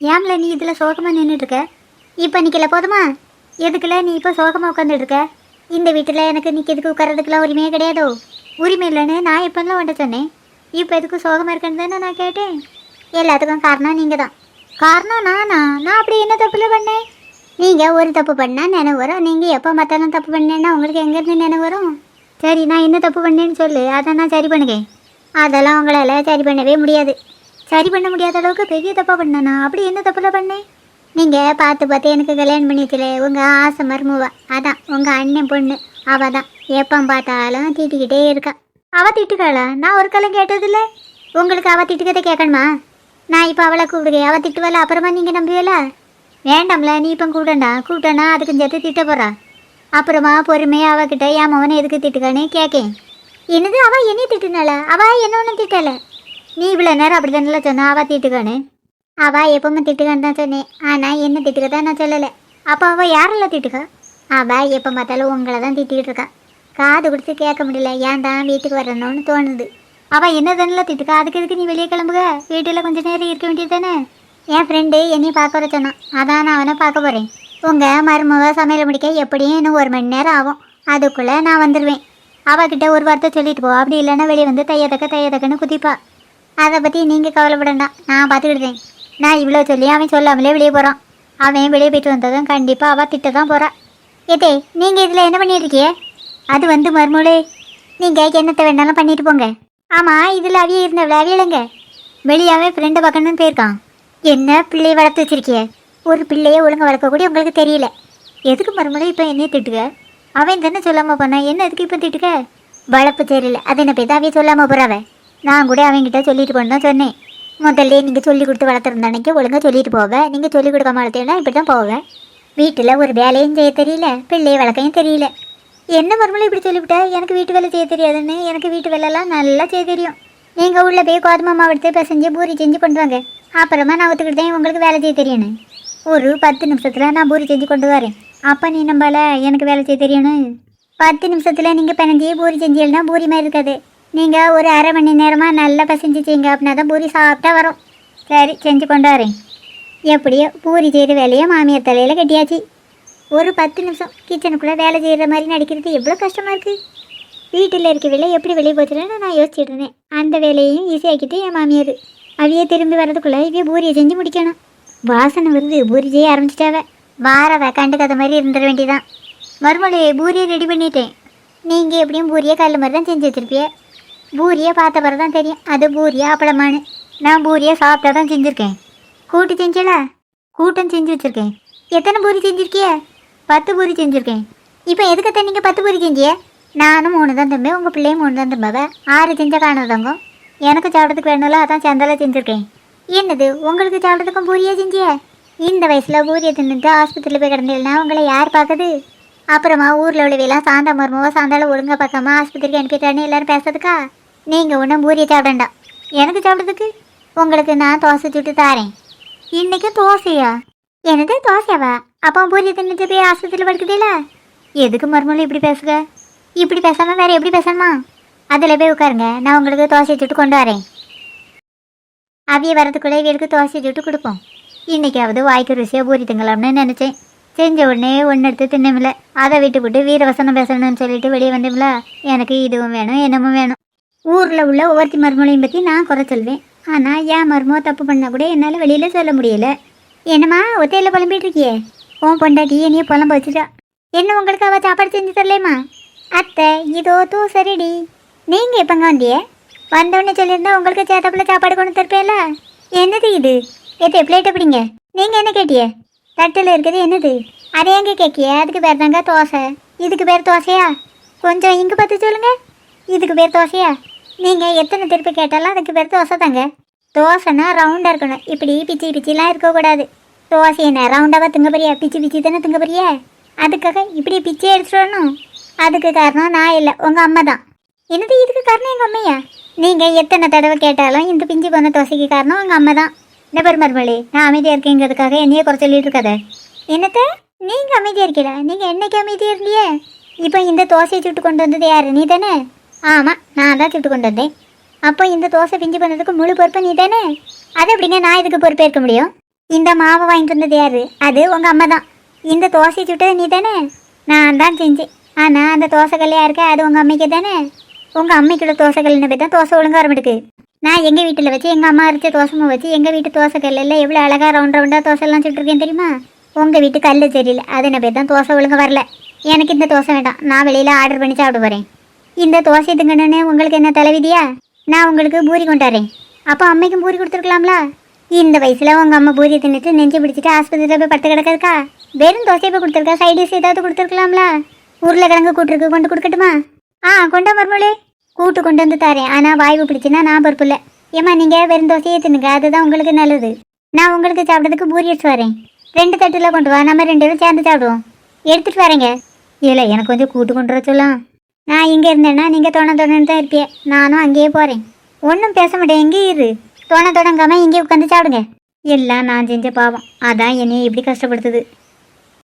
ஏம்ல நீ இதில் சோகமாக நின்றுட்டு இருக்க இப்போ நிற்கல போதுமா? எதுக்குல நீ இப்போ சோகமாக உட்காந்துட்டு இருக்க இந்த வீட்டில் எனக்கு நிற்கிறதுக்கு உட்காரதுக்குலாம் உரிமையே கிடையாதோ? உரிமை இல்லைன்னு நான் எப்போல்லாம் உன்ட்ட சொன்னேன். இப்போ எதுக்கு சோகமாக இருக்கேன்னு தானே நான் கேட்டேன். எல்லாத்துக்கும் காரணம் நீங்கள் தான் காரணம் நானா? நான் அப்படி என்ன தப்புல பண்ணேன்? நீங்கள் ஒரு தப்பு பண்ணால் நினைவு வரும். நீங்கள் எப்போ மற்றாலும் தப்பு பண்ணேன்னா உங்களுக்கு எங்கேருந்து நினைவு வரும்? சரி நான் என்ன தப்பு பண்ணேன்னு சொல்லு. அதை நான் சரி பண்ணுங்க அதெல்லாம் உங்களால் சரி பண்ணவே முடியாது. சரி பண்ண முடியாத அளவுக்கு பெரிய தப்பாக பண்ணனா? அப்படி என்ன தப்பில் பண்ணேன் நீங்கள் பார்த்து பார்த்து எனக்கு கல்யாணம் பண்ணிக்கல உங்கள் ஆசை மருமவா. அதான் உங்கள் அண்ணன் பொண்ணு. அவள் தான். எப்போ பார்த்தாலும் திட்டிக்கிட்டே இருக்கா. அவள் திட்டுக்காளா நான் ஒரு காலம் கேட்டதில்ல. உங்களுக்கு அவள் திட்டுக்கதை கேட்கணுமா? நான் இப்போ அவளை கூப்பிடுங்க அவள் திட்டுவாள்? அப்புறமா நீங்கள் நம்புவீங்களா வேண்டாம்ல நீ இப்போ கூப்பிடண்டா. கூப்பிட்டனா அதுக்கு சேர்த்து திட்ட போகிறா அப்புறமா பொறுமையாக அவகிட்ட என் மவனை எதுக்கு திட்டுக்கானே கேட்கேன் என்னது அவள் என்னையும் திட்டுனால அவள் என்ன ஒன்றும் திட்டலை? நீ இவ்வளோ நேரம் அப்படி தானே சொன்னா. அவள் திட்டுக்கானு. அவள் எப்பவுமே திட்டுக்கான்னு தான் சொன்னேன். ஆனால் என்ன திட்டுக்க தான் நான் சொல்லலை. அப்போ அவள் யாரெல்லாம் திட்டுக்கா? அவள் எப்போ பார்த்தாலும் உங்களை தான் திட்டிக்கிட்டு இருக்கா. காது கொடுத்து கேட்க முடியல. ஏன் தான் வீட்டுக்கு வரணும்னு தோணுது. அவள் என்ன தானே திட்டுக்கா? அதுக்கு எதுக்கு நீ வெளியே கிளம்புக? வீட்டில் கொஞ்சம் நேரம் இருக்க வேண்டியது தானே? என் ஃப்ரெண்டு என்னையும் பார்க்க வர சொன்னான். அதான் நான் அவனை பார்க்க போகிறேன் உங்கள் மருமக சமையல் முடிக்க எப்படியும் இன்னும் ஒரு மணி நேரம் ஆகும். அதுக்குள்ளே நான் வந்துடுவேன் அவகிட்ட ஒரு வார்த்தை சொல்லிட்டு போ. அப்படி இல்லைன்னா வெளியே வந்து தையதக்க தையதக்கன்னு குதிப்பா. அதை பற்றி நீங்கள் கவலைப்படண்டாம் நான் பார்த்துக்கிடுதேன் நான் இவ்வளோ சொல்லி அவன் சொல்லாமலே வெளியே போகிறான் அவன் வெளியே போயிட்டு வந்ததும் கண்டிப்பாக அவள் திட்ட தான் போகிறான் ஏதே நீங்கள் இதில் என்ன பண்ணிட்டு அது வந்து மறுமொழி நீங்கள் என்னத்தை வேணாலும் பண்ணிட்டு போங்க. ஆமாம் இதில் அவிய இருந்தவள அவியலைங்க வெளியாவே ஃப்ரெண்டை பார்க்கணும்னு போயிருக்கான். என்ன பிள்ளையை வளர்த்து வச்சிருக்கிய? ஒரு பிள்ளையை ஒழுங்காக வளர்க்கக்கூடிய உங்களுக்கு தெரியல. எதுக்கு மறுமொழி இப்போ என்னையை திட்டுக? அவன் தானே சொல்லாமல் போனான். என்ன எதுக்கு இப்போ திட்டுக்க வளர்ப்பு தெரியல. அதை என்ன பேர் அவைய சொல்லாமல் போகிறாவ நான் கூட அவங்ககிட்ட சொல்லிட்டு போன்னு தான் சொன்னேன். முதல்ல நீங்கள் சொல்லி கொடுத்து வளர்த்துருந்தானைக்கு ஒழுங்காக சொல்லிட்டு போக. நீங்கள் சொல்லி கொடுக்க மாட்டேன்னா இப்படி தான் போவேன் வீட்டில் ஒரு வேலையும் செய்ய தெரியல பிள்ளையை வளர்க்கையும் தெரியல. என்ன மறுமலை இப்படி சொல்லிவிட்டா? எனக்கு வீட்டு வேலை செய்ய தெரியாதுன்னு எனக்கு வீட்டு வேலைலாம் நல்லா செய்ய தெரியும். நீங்கள் உள்ளே போய் கோதுமை மாவு எடுத்து பிசைஞ்சு பூரி செஞ்சு கொண்டு வாங்க. அப்புறமா நான் ஒத்துக்கிட்டேன் உங்களுக்கு வேலை செய்ய தெரியணும் ஒரு பத்து நிமிஷத்தில் நான் பூரி செஞ்சு கொண்டு வரேன். அப்போ நீ நம்பால எனக்கு வேலை செய்ய தெரியணும் பத்து நிமிஷத்தில் நீங்கள் பிணைஞ்சி பூரி செஞ்சீங்கன்னா பூரி மாதிரி இருக்காது. நீங்கள் ஒரு அரை மணி நேரமாக நல்லா பிசைஞ்சு அப்படின்னா தான் பூரி சாப்பிட்டா வரும். சரி செஞ்சு கொண்டு வரேன். எப்படியோ பூரி செய்கிற வேலையை மாமியார் தலையில் கட்டியாச்சு. ஒரு பத்து நிமிஷம் கிச்சனுக்குள்ளே வேலை செய்கிற மாதிரி நடிக்கிறது எவ்வளோ கஷ்டமாக இருக்குது வீட்டில் இருக்க வேலை எப்படி வெளியே போச்சுன்னு நான் யோசிச்சுட்டு இருந்தேன். அந்த வேலையையும் ஈஸியாக்கிட்டு என் மாமியார். அவையே திரும்பி வர்றதுக்குள்ளே இவைய பூரியை செஞ்சு முடிக்கணும். வாசனை வருது பூரி செய்ய ஆரம்பிச்சிட்டாவே. வாரவ கண்டுக்காத மாதிரி இருந்துட வேண்டியதான் மறுமொழி பூரியை ரெடி பண்ணிட்டேன். நீங்கள் எப்படியும் பூரியை கல் மாதிரி தான் செஞ்சு வச்சுருப்பியே. பூரியை பார்த்த பிறகு தான் தெரியும். அது பூரியா அப்பளமானு. நான் பூரியை சாப்பிட்டா தான் செஞ்சுருக்கேன். கூட்டு செஞ்சல? கூட்டம் செஞ்சு வச்சுருக்கேன். எத்தனை பூரி செஞ்சுருக்கிய? பத்து பூரி செஞ்சுருக்கேன். இப்போ எதுக்கு நீங்கள் பத்து பூரி செஞ்சிய நானும் மூணு தான் தம்பேன் உங்கள் பிள்ளையும் மூணு தான் தம்பாவ ஆறு செஞ்ச காணதாங்க எனக்கு சாப்பிட்றதுக்கு வேணும்ல அதான் சந்தால செஞ்சுருக்கேன். என்னது உங்களுக்கு சாப்பிட்றதுக்கும் பூரியா செஞ்சிய இந்த வயசில் பூரியை தின்னுட்டு ஆஸ்பத்திரியில் போய் கிடந்தீங்கன்னா உங்களை யார் பார்க்குது? அப்புறமா ஊரில் உள்ளவையெல்லாம் சாந்தா மருமவோ சாந்தால ஒழுங்கா பார்க்காம ஆஸ்பத்திரிக்கு அனுப்பிட்டானே எல்லாரும் பேசுறதுக்கா? நீங்கள் ஒன்றும் பூரியை சாப்பிடண்டா எனக்கு சாப்பிட்றதுக்கு உங்களுக்கு நான் தோசை சுட்டு தாரேன். இன்னைக்கு தோசையா? என்னது தோசையாவா? அப்போ பூரி தின்னுட்டு போய் ஆஸ்பத்திரியில் படுக்குதீல எதுக்கு மறுமொழி இப்படி பேசுக? இப்படி பேசாமல் வேறு எப்படி பேசணுமா? அதில் போய் உட்காருங்க. நான் உங்களுக்கு தோசை சுட்டு கொண்டு வரேன். அவிய வரதுக்குள்ளே இவருக்கு தோசை சுட்டு கொடுப்போம். இன்றைக்காவது வாய்க்கு ருசியாக பூரி திங்கலாம்னு நினச்சேன். செஞ்ச உடனே ஒன்று எடுத்து தின்னமில்ல. அதை விட்டு விட்டு வீரவசனம் பேசணும்னு சொல்லிட்டு வெளியே வந்தோம்ல எனக்கு இதுவும் வேணும் என்னமும் வேணும். ஊரில் உள்ள ஒவ்வொருத்தி மருமகளையும் பற்றி நான் குறை சொல்வேன். ஆனால் என் மருமக தப்பு பண்ணால் கூட என்னால் வெளியில் சொல்ல முடியலை. என்னம்மா ஒத்தையில் புலம்பிட்டு இருக்கியே? உன் பொண்டாட்டி என்னைய புலம்ப வச்சுட்டா. என்ன உங்களுக்கு அவள் சாப்பாடு செஞ்சு தரலேம்மா? அத்தை இதோ தூ சரிடி நீங்கள் எப்போங்க வந்தியே வந்தவொடனே சொல்லியிருந்தா உங்களுக்கு சேத்தப்பில் சாப்பாடு கொண்டு தருப்பேல என்னது இது? எது பிளேட் எப்படிங்க நீங்கள் என்ன கேட்டிய? தட்டில் இருக்குது என்னது? அதை எங்கே கேட்கிய? அதுக்கு பேர் தாங்க தோசை. இதுக்கு பேர் தோசையா? கொஞ்சம் இங்கே பார்த்து சொல்லுங்க. இதுக்கு பேர் தோசையா? நீங்கள் எத்தனை திருப்பி கேட்டாலும் அதுக்கு பேர் தோசை தாங்க. தோசைனா ரவுண்டாக இருக்கணும். இப்படி பிச்சி பிச்சிலாம் இருக்கக்கூடாது. தோசை என்ன ரவுண்டாக திங்க போறியா பிச்சு பிச்சு தானே திங்க போறியா அதுக்காக இப்படி பிச்சை எடுத்துடணும் வரணும். அதுக்கு காரணம் நான் இல்லை. உங்கள் அம்மா தான். என்னது இதுக்கு காரணம் எங்கள் அம்மையா? நீங்கள் எத்தனை தடவை கேட்டாலும் இந்த பிஞ்சு போன தோசைக்கு காரணம் உங்கள் அம்மா தான். நபர் மருமகளே நான் அமைதியாக இருக்கேங்கிறதுக்காக என்னையே குறை சொல்லிட்டு இருக்காத. என்னத்த? நீங்கள் அமைதியாக இருக்கீடா நீங்கள் என்னைக்கு அமைதியாக இருந்தியே? இப்போ இந்த தோசையை சுட்டு கொண்டு வந்தது யார்? நீ தானே? ஆமாம் நான் தான் சுட்டு கொண்டு வந்தேன். அப்போ இந்த தோசை பிஞ்சு பண்ணதுக்கு முழு பொறுப்பு நீ தானே அது எப்படிங்க நான் இதுக்கு பொறுப்பேற்க முடியும்? இந்த மாவை வாங்கிட்டு வந்தது யாரு? அது உங்கள் அம்மா தான். இந்த தோசை சுட்டது நீ தானே நான் தான் செஞ்சேன். ஆனால் அந்த தோசைக்கல்லையாக இருக்க அது உங்கள் அம்மைக்கு தானே? உங்கள் அம்மைக்குள்ள தோசைக்கல்னு போய் தான் தோசை ஒழுங்காக வரமாட்டுக்கு நான் எங்கள் வீட்டில் வச்சு எங்கள் அம்மா அரைச்ச தோசைமா வச்சு எங்கள் வீட்டு தோசைக்கல்லில் எவ்வளோ அழகாக ரவுண்ட் ரவுண்டாக தோசைலாம் சுட்டுருக்கேன் தெரியுமா? உங்கள் வீட்டு கல் சரியில்லை. அதனை போய் தான் தோசை ஒழுங்காக வரல. எனக்கு இந்த தோசை வேண்டாம். நான் வெளியில் ஆர்டர் பண்ணி சாப்பிட போகிறேன் இந்த தோசை திங்கணுன்னு உங்களுக்கு என்ன தலைவிதியா? நான் உங்களுக்கு பூரி கொண்டாடுறேன். அப்போ அம்மைக்கும் பூரி கொடுத்துருக்கலாம்ல? இந்த வயசில் உங்கள் அம்மா பூரி தின்னுட்டு நெஞ்சு பிடிச்சிட்டு ஆஸ்பத்திரியில் போய் படுத்து கிடக்கிறக்கா வெறும் தோசையை போய் கொடுத்துருக்கா? சைடிஸ் ஏதாவது கொடுத்துருக்கலாம்ல? உருளைக்கிழங்கு கூட்டுருக்கு கொண்டு கொடுக்கட்டுமா? ஆ கொண்டா மருமகளே கூட்டு கொண்டு வந்து தரேன். ஆனால் வாய்வு பிடிச்சின்னா நான் பொறுப்பு இல்லை. ஏம்மா நீங்கள் வெறும் தோசையே தின்னுங்க. அதுதான் உங்களுக்கு நல்லது. நான் உங்களுக்கு சாப்பிட்றதுக்கு பூரி எடுத்து வரேன். ரெண்டு தட்டில் கொண்டு வா. நம்ம ரெண்டு பேரும் சேர்ந்து சாப்பிடுவோம். எடுத்துகிட்டு வரேங்க. இல்லை எனக்கு கொஞ்சம் கூட்டு கொண்டு வர சொல்லலாம் நான் இங்கே இருந்தேன்னா நீங்கள் தோண தோணன்னு தான் இருப்பிய. நானும் அங்கேயே போகிறேன் ஒன்றும் பேச மாட்டேன். எங்கே இரு. தோண தொடங்காமல் இங்கே உட்காந்து சாப்பிடுங்க. எல்லாம் நான் செஞ்ச பாவம். அதான் என்னையை இப்படி கஷ்டப்படுத்துது.